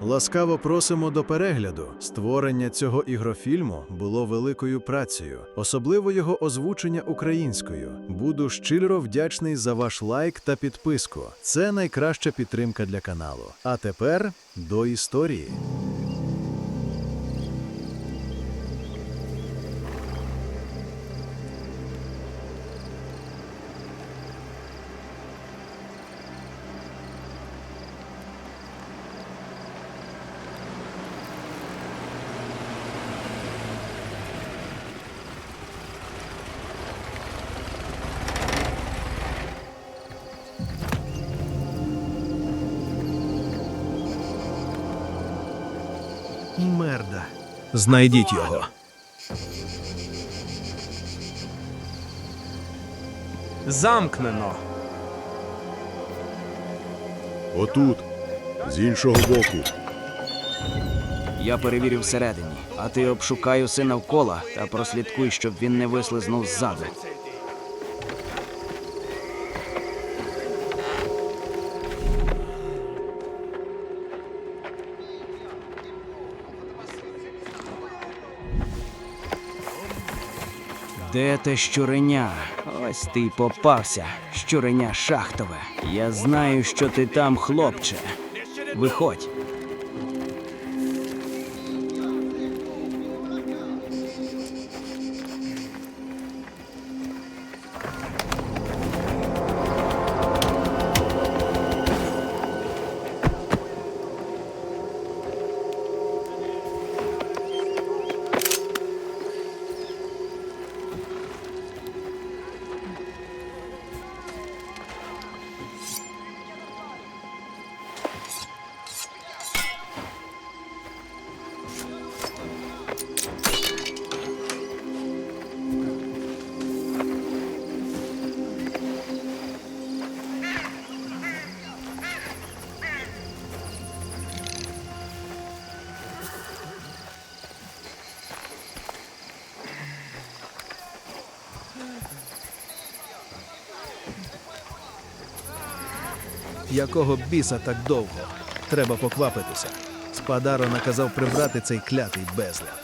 Ласкаво просимо до перегляду. Створення цього ігрофільму було великою працею, особливо його озвучення українською. Буду щиро вдячний за ваш лайк та підписку. Це найкраща підтримка для каналу. А тепер до історії. Знайдіть його. Замкнено. Отут, з іншого боку. Я перевірю всередині, а ти обшукай усе навколо та прослідкуй, щоб він не вислизнув ззаду. Де те щуреня? Ось ти попався, щуреня шахтове. Я знаю, що ти там, хлопче. Виходь. Якого біса так довго? Треба поквапитися. Спадаро наказав прибрати цей клятий безлад.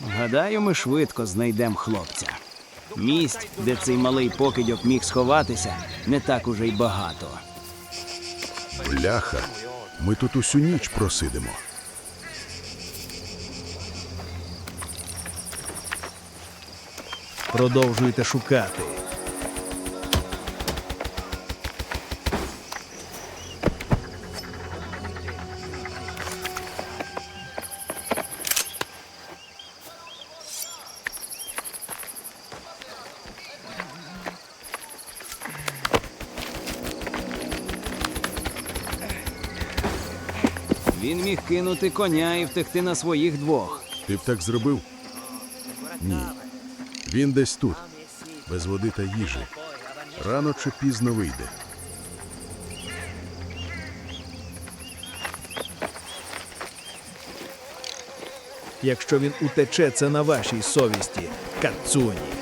Гадаю, ми швидко знайдемо хлопця. Місць, де цей малий покидьок міг сховатися, не так уже й багато. Бляха. Ми тут усю ніч просидимо. Продовжуйте шукати. Кинути коня і втекти на своїх двох. Ти б так зробив? Ні. Він десь тут, без води та їжі. Рано чи пізно вийде. Якщо він утече, це на вашій совісті, Кацуні.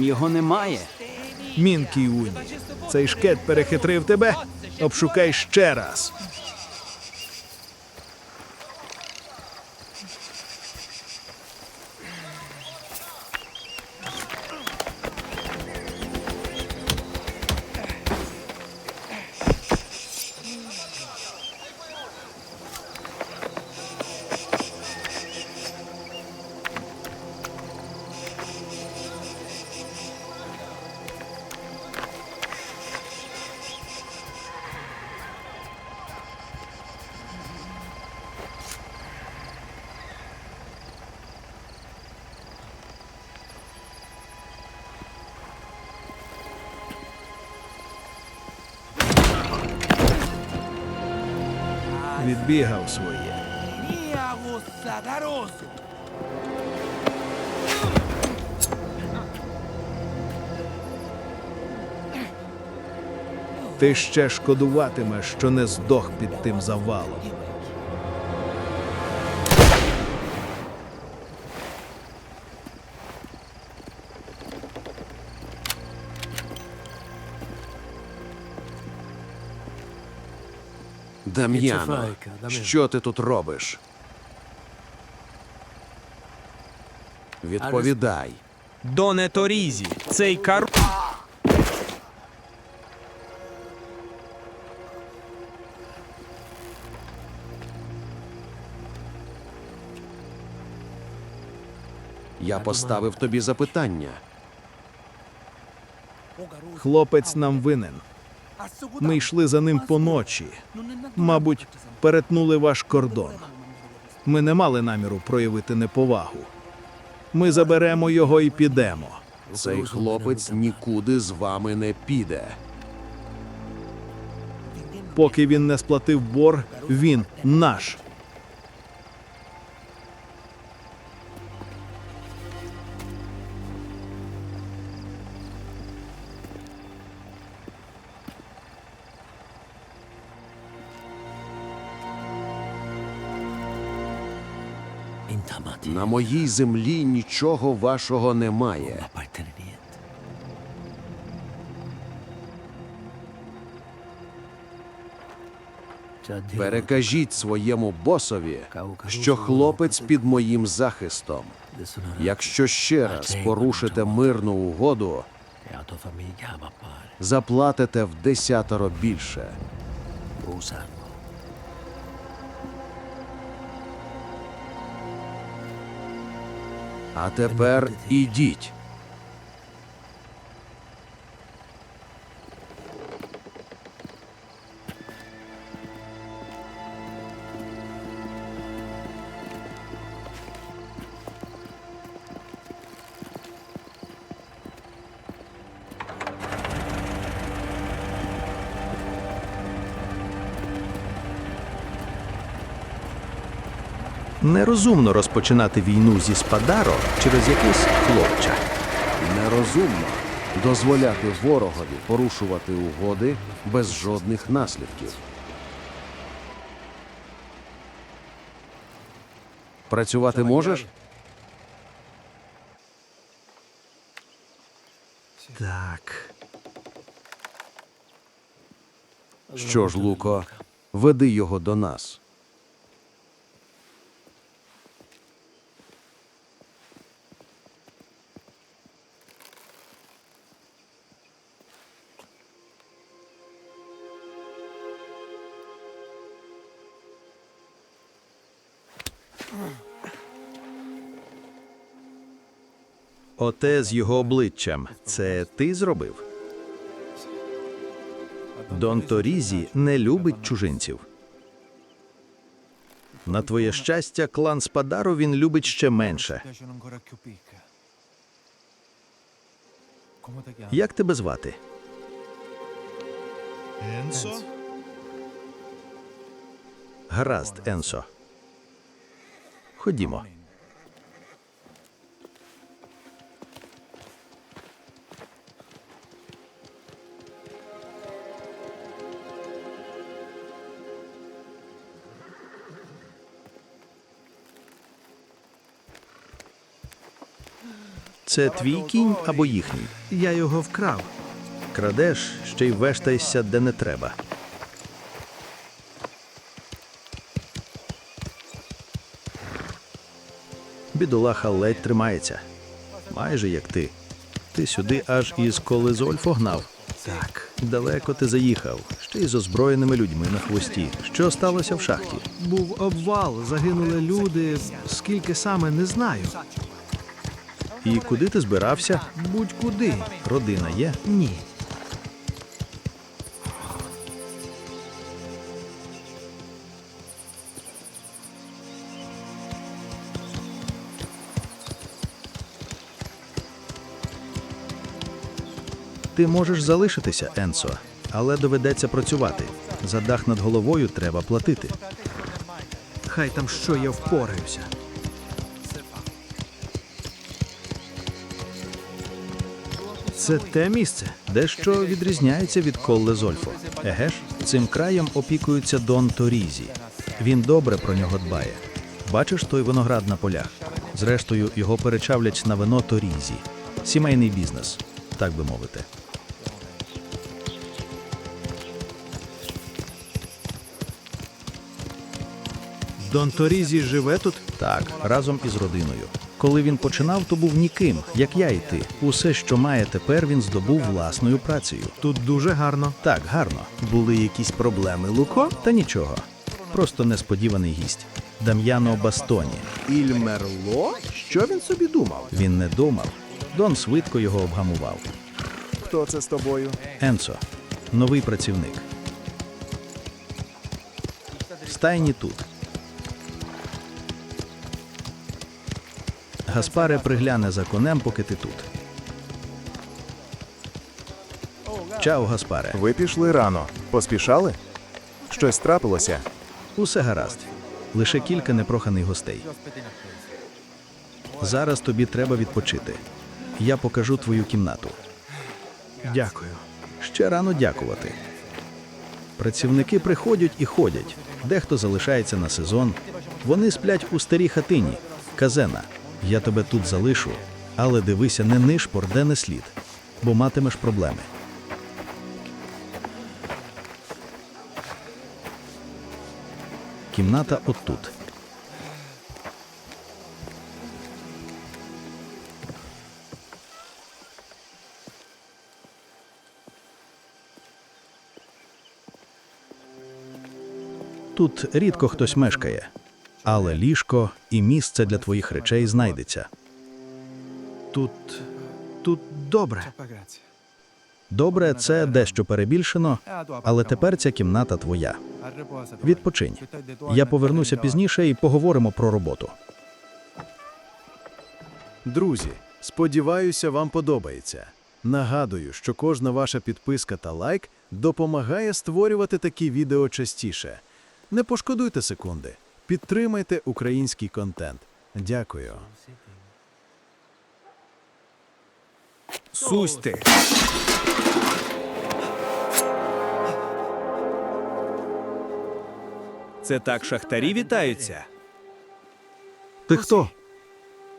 Там його немає. Мінкі Уні. Цей шкет перехитрив тебе. Обшукай ще раз. Відбігав своє. Ти ще шкодуватимеш, що не здох під тим завалом. Дам'яно, що ти тут робиш? Відповідай. Доне Торізі, цей кар... Я поставив тобі запитання. Хлопець нам винен. Ми йшли за ним поночі. Мабуть, перетнули ваш кордон. Ми не мали наміру проявити неповагу. Ми заберемо його і підемо. Цей хлопець нікуди з вами не піде. Поки він не сплатив бор, він наш. На моїй землі нічого вашого немає. Перекажіть своєму босові, що хлопець під моїм захистом. Якщо ще раз порушите мирну угоду, заплатите в десятеро більше. А тепер ідіть. Нерозумно розпочинати війну зі Спадаро через якийсь хлопча. Нерозумно дозволяти ворогові порушувати угоди без жодних наслідків. Працювати можеш? Так. Що ж, Луко, веди його до нас. Оте з його обличчям. Це ти зробив? Дон Торізі не любить чужинців. На твоє щастя, клан Спадаро він любить ще менше. Як тебе звати? Енсо? Гаразд, Енсо. Ходімо. Це твій кінь або їхній? Я його вкрав. Крадеш, ще й вештаєшся, де не треба. Бідолаха ледь тримається. Майже як ти. Ти сюди аж із Колизольфо гнав. Так, далеко ти заїхав, ще й з озброєними людьми на хвості. Що сталося в шахті? Був обвал, загинули люди. Скільки саме не знаю. І куди ти збирався? Будь-куди. Родина є? Ні. Ти можеш залишитися, Енсо, але доведеться працювати. За дах над головою треба платити. Хай там що я впораюся. Це те місце. Дещо відрізняється від Колле Зольфо. Еге ж, цим краєм опікується Дон Торізі. Він добре про нього дбає. Бачиш той виноград на полях. Зрештою, його перечавлять на вино Торізі. Сімейний бізнес, так би мовити. Дон Торізі живе тут. Так, разом із родиною. Коли він починав, то був ніким, як я і ти. Усе, що має тепер, він здобув власною працею. Тут дуже гарно. Так, гарно. Були якісь проблеми, Луко? Та нічого. Просто несподіваний гість. Дам'яно Бастоні. Ільмерло? Що він собі думав? Він не думав. Дон швидко його обгамував. Хто це з тобою? Енцо, новий працівник. Стайні тут. Гаспаре пригляне за конем, поки ти тут. Чао, Гаспаре. Ви пішли рано. Поспішали? Щось трапилося? Усе гаразд. Лише кілька непроханих гостей. Зараз тобі треба відпочити. Я покажу твою кімнату. Дякую. Ще рано дякувати. Працівники приходять і ходять. Дехто залишається на сезон. Вони сплять у старій хатині. Казена, я тебе тут залишу, але дивися, не нишпор, де не слід, бо матимеш проблеми. Кімната отут. Тут рідко хтось мешкає, але ліжко і місце для твоїх речей знайдеться. Тут. тут добре. Добре, це дещо перебільшено, але тепер ця кімната твоя. Відпочинь. Я повернуся пізніше і поговоримо про роботу. Друзі, сподіваюся, вам подобається. Нагадую, що кожна ваша підписка та лайк допомагає створювати такі відео частіше. Не пошкодуйте секунди, підтримайте український контент. Дякую. Сусти. Це так шахтарі вітаються. Ти хто?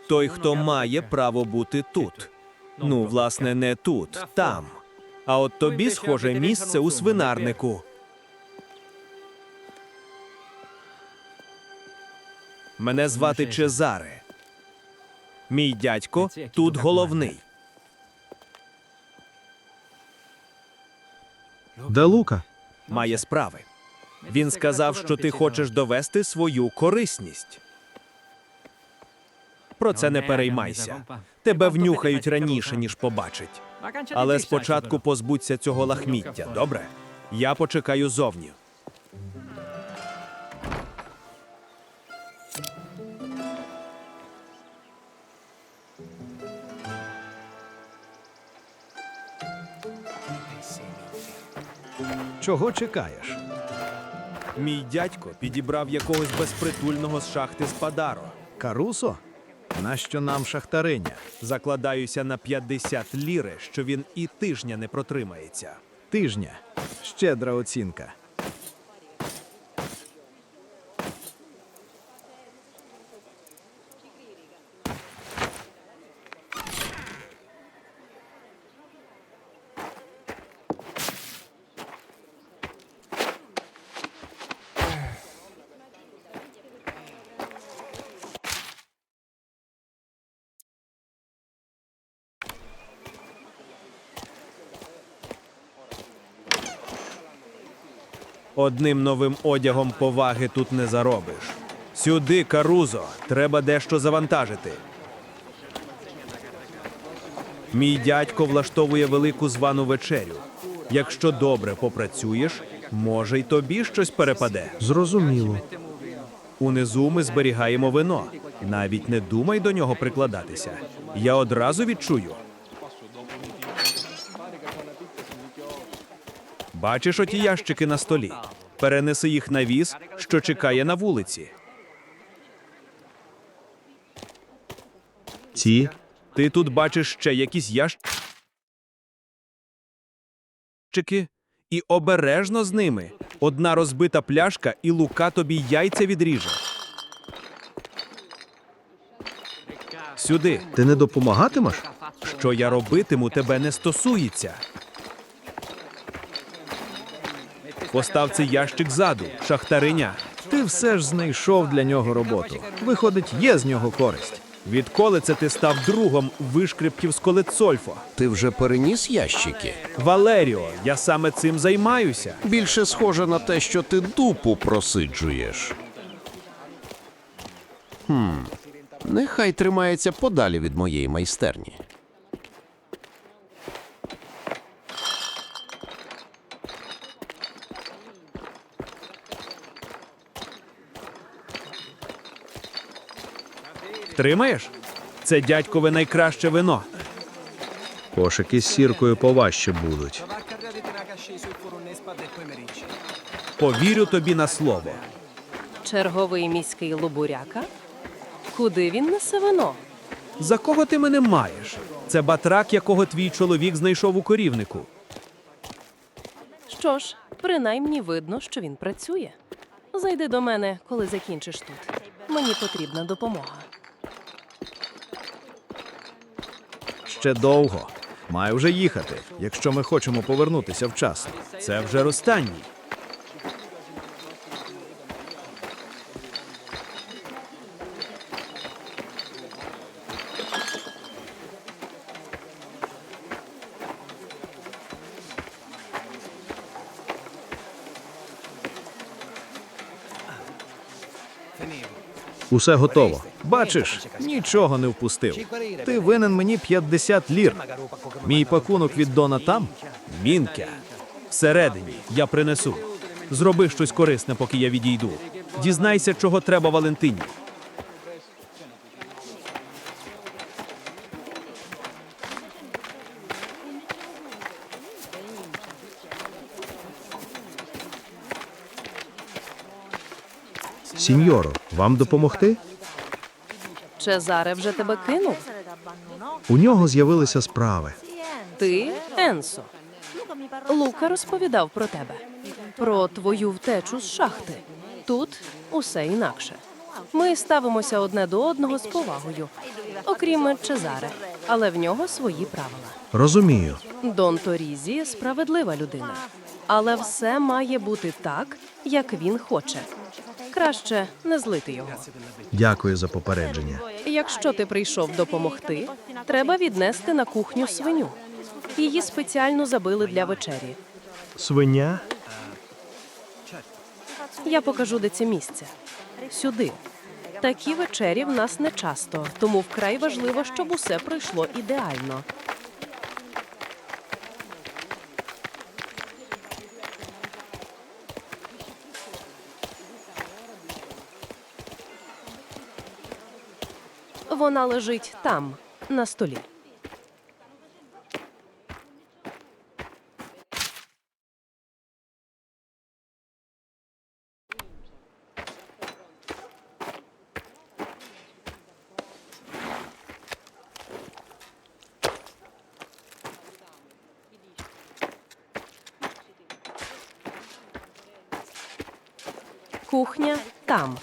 Той, хто має право бути тут. Ну, власне, не тут, там. А от тобі, схоже, місце у свинарнику. Мене звати Чезаре. Мій дядько тут головний. Де Лука? Має справи. Він сказав, що ти хочеш довести свою корисність. Про це не переймайся. Тебе внюхають раніше, ніж побачать. Але спочатку позбудься цього лахміття, добре? Я почекаю зовні. Чого чекаєш? Мій дядько підібрав якогось безпритульного з шахти Спадаро. Карусо? Нащо нам шахтариня? Закладаюся на 50 ліри, що він і тижня не протримається. Тижня. Щедра оцінка. Одним новим одягом поваги тут не заробиш. Сюди, Карузо, треба дещо завантажити. Мій дядько влаштовує велику звану вечерю. Якщо добре попрацюєш, може й тобі щось перепаде. Зрозуміло. Унизу ми зберігаємо вино. Навіть не думай до нього прикладатися. Я одразу відчую. Бачиш оті ящики на столі. Перенеси їх на віз, що чекає на вулиці. Ці Ти тут бачиш ще якісь ящики? і обережно з ними. Одна розбита пляшка, і лука тобі яйця відріже. Сюди. Ти не допомагатимеш? Що я робитиму, тебе не стосується. Постав цей ящик ззаду, шахтариня. Ти все ж знайшов для нього роботу. Виходить, є з нього користь. Відколи це ти став другом вишкрипків з колецольфо? Ти вже переніс ящики? Валеріо, я саме цим займаюся. Більше схоже на те, що ти дупу просиджуєш. Хм. Нехай тримається подалі від моєї майстерні. Втримаєш? Це дядькове найкраще вино. Кошики з сіркою поважче будуть. Повірю тобі на слово. Черговий міський лубуряка? Куди він несе вино? За кого ти мене маєш? Це батрак, якого твій чоловік знайшов у корівнику. Що ж, принаймні видно, що він працює. Зайди до мене, коли закінчиш тут. Мені потрібна допомога. Ще довго. Маю вже їхати, якщо ми хочемо повернутися вчасно. Це вже останній. Усе готово. Бачиш, нічого не впустив. Ти винен мені 50 лір. Мій пакунок від Дона там. Мінке. Всередині я принесу. Зроби щось корисне, поки я відійду. Дізнайся, чого треба Валентині. Сіньоро, вам допомогти? Чезаре вже тебе кинув? У нього з'явилися справи. Ти Енсо. Лука розповідав про тебе, про твою втечу з шахти. Тут усе інакше. Ми ставимося одне до одного з повагою, окрім Чезаре, але в нього свої правила. Розумію. Дон Торізі справедлива людина, але все має бути так, як він хоче. Краще не злити його. Дякую за попередження. Якщо ти прийшов допомогти, треба віднести на кухню свиню. Її спеціально забили для вечері. Свиня? Я покажу, де це місце. Сюди. Такі вечері в нас не часто, тому вкрай важливо, щоб усе пройшло ідеально. Вона лежить там, на столі. Кухня там.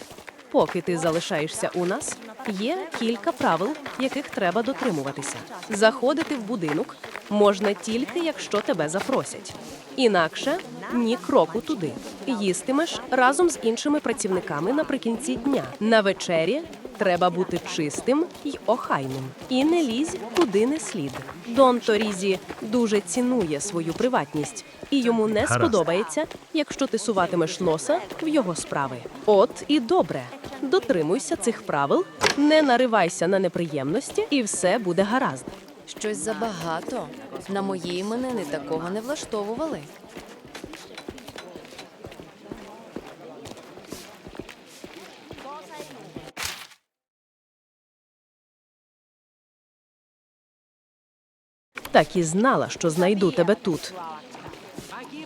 Поки ти залишаєшся у нас, є кілька правил, яких треба дотримуватися. Заходити в будинок можна тільки, якщо тебе запросять. Інакше ні кроку туди. Їстимеш разом з іншими працівниками наприкінці дня. На вечері треба бути чистим й охайним. І не лізь куди не слід. Дон Торізі дуже цінує свою приватність, і йому не сподобається, якщо ти суватимеш носа в його справи. От і добре. Дотримуйся цих правил, не наривайся на неприємності, і все буде гаразд. Щось забагато. На мої іменини такого не влаштовували. Так і знала, що знайду тебе тут.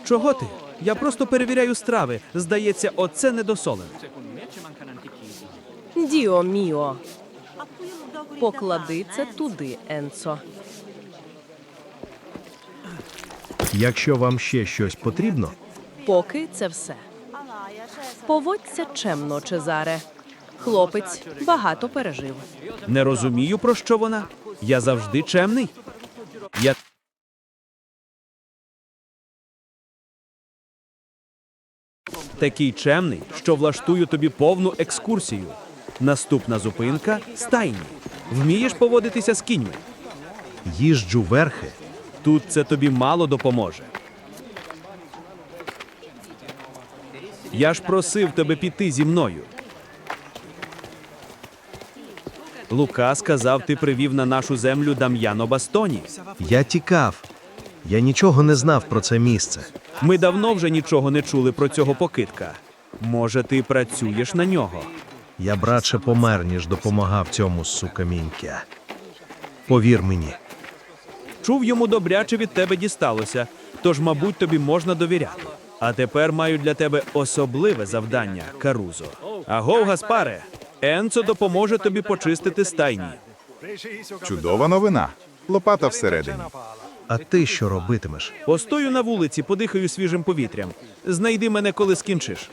Чого ти? Я просто перевіряю страви. Здається, оце недосолене. Діо міо. Поклади це туди, Енцо. Якщо вам ще щось потрібно, Поки це все. Поводься чемно, Чезаре. Хлопець багато пережив. Не розумію, про що вона. Я завжди чемний. Я такий чемний, що влаштую тобі повну екскурсію. Наступна зупинка стайні. Вмієш поводитися з кіньми? їжджу верхи. Тут це тобі мало допоможе. Я ж просив тебе піти зі мною. Лука сказав, ти привів на нашу землю Дам'яно Бастоні. Я тікав. Я нічого не знав про це місце. Ми давно вже нічого не чули про цього покидка. Може, ти працюєш на нього? Я б радше помер, ніж допомагав цьому сукаміньке. Повір мені, Чув йому добряче від тебе дісталося, тож, мабуть, тобі можна довіряти. А тепер маю для тебе особливе завдання, Карузо. Агов, Гаспаре, Енцо допоможе тобі почистити стайні. Чудова новина. Лопата всередині. а ти що робитимеш? Постою на вулиці, подихаю свіжим повітрям. Знайди мене, коли скінчиш.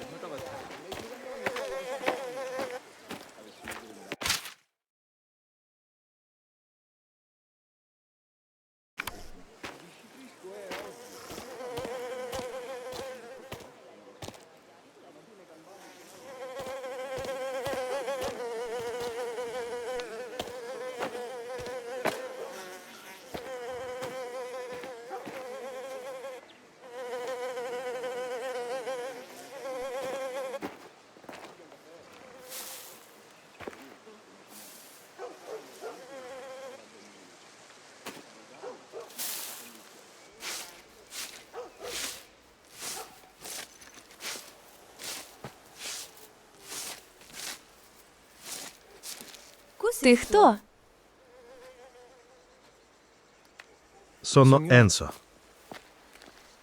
Ти хто? Соно Енсо.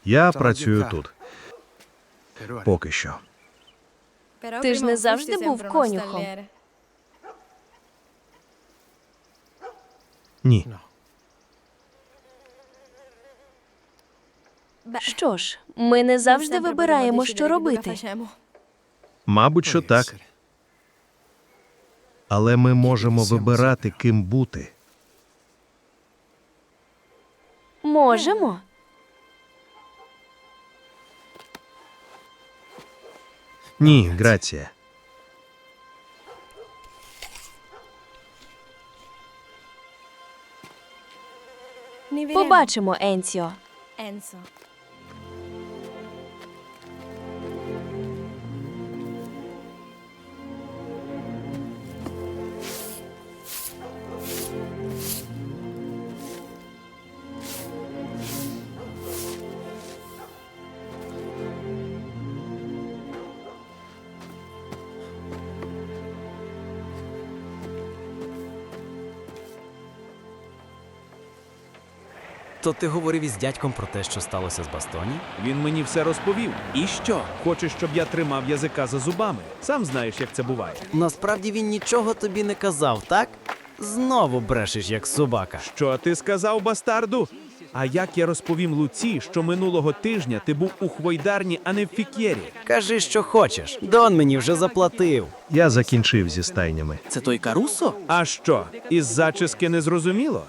Я працюю тут. Поки що. Ти ж не завжди був конюхом. Ні. Що ж, ми не завжди вибираємо, що робити. Мабуть, що так. Але ми можемо вибирати, ким бути. Можемо. Ні, грація. Побачимо, Енціо. То ти говорив із дядьком про те, що сталося з Бастоні? Він мені все розповів. І що? Хочеш, щоб я тримав язика за зубами? Сам знаєш, як це буває. Насправді він нічого тобі не казав, так? Знову брешеш, як собака. Що ти сказав, бастарду? А як я розповім Луці, що минулого тижня ти був у хвойдарні, а не в фікєрі? Кажи, що хочеш. Дон мені вже заплатив. Я закінчив зі стайнями. Це той Карусо? А що, із зачіски не зрозуміло?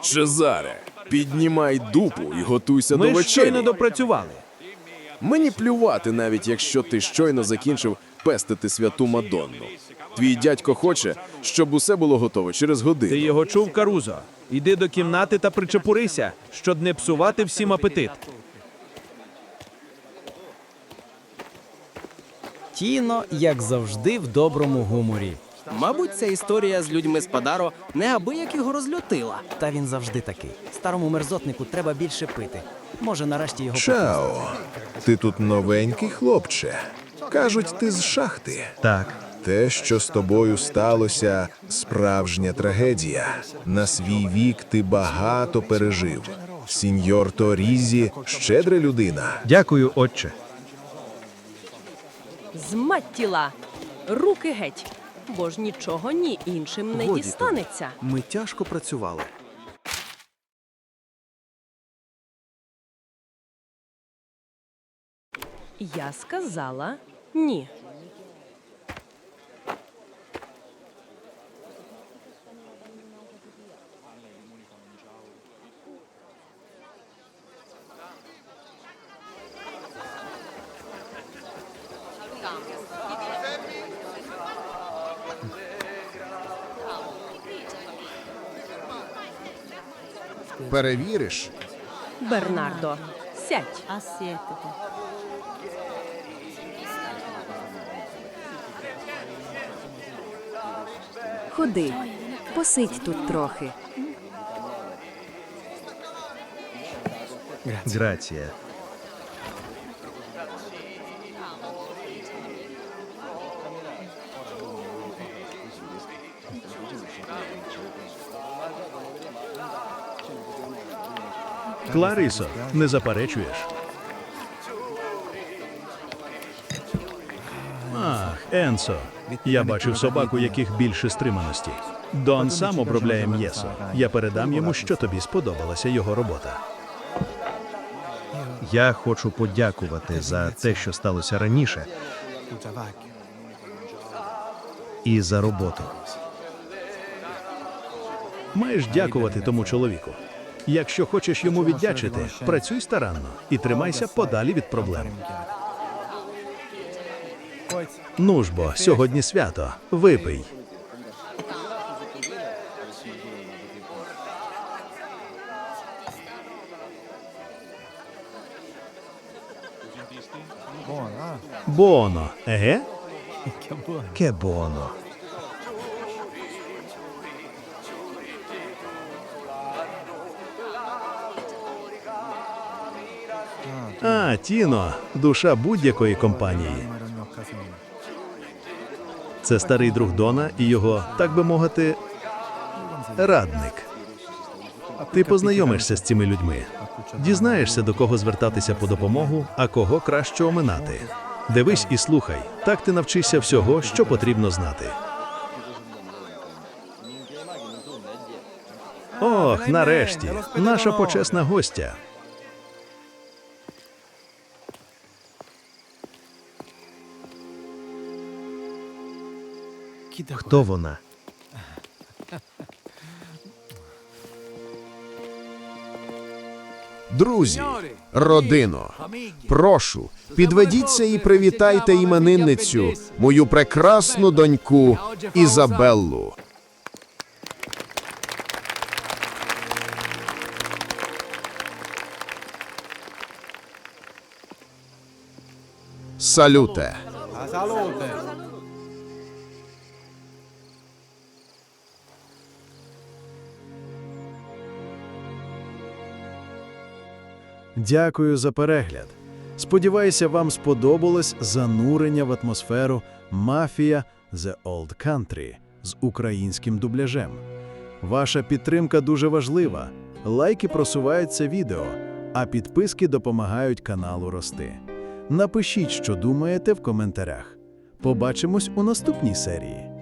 Чезаре, піднімай дупу і готуйся Ми до ж щойно допрацювали. Мені плювати, навіть якщо ти щойно закінчив пестити святу Мадонну. Твій дядько хоче, щоб усе було готово через Ти годину. його чув, Карузо? Іди до кімнати та причепурися, щоб не псувати всім апетит. Тіно, як завжди, в доброму гуморі. Мабуть, ця історія з людьми з Падаро неабияк його розлютила. Та він завжди такий. Старому мерзотнику треба більше пити. Може, нарешті його Чао, ти тут новенький хлопче. Кажуть, ти з шахти. Так, Те, що з тобою сталося, справжня трагедія. На свій вік ти багато пережив. Сіньор Торізі щедра людина. дякую, отче. Змать тіла. Руки геть бо ж нічого ні іншим не Годі дістанеться. тобі. Ми тяжко працювали. Я сказала ні. Перевіриш? Бернардо, сядь. Ходи, посидь тут трохи. Грація. Кларисо, не заперечуєш? Ах, Енсо. Я бачив собак, у яких більше стриманості. Дон сам обробляє м'єсо. Я передам йому, що тобі сподобалася його робота. Я хочу подякувати за те, що сталося раніше, і за роботу. Маєш дякувати тому чоловіку. Якщо хочеш йому віддячити, працюй старанно і тримайся подалі від проблем. Ну ж бо, сьогодні свято. Випий. Боно, еге? Кебоно. А, Тіно, душа будь-якої компанії. Це старий друг Дона і його, так би мовити, радник. Ти познайомишся з цими людьми, дізнаєшся, до кого звертатися по допомогу, а кого краще оминати. Дивись і слухай, так ти навчишся всього, що потрібно знати. Ох, нарешті, наша почесна гостя. Хто вона? Друзі, родино, прошу, підведіться і привітайте іменинницю, мою прекрасну доньку Ізабеллу. Салюте. Дякую за перегляд. Сподіваюся, вам сподобалось занурення в атмосферу Мафія The Old Country з українським дубляжем. Ваша підтримка дуже важлива. Лайки просувають це відео, а підписки допомагають каналу рости. Напишіть, що думаєте в коментарях. Побачимось у наступній серії.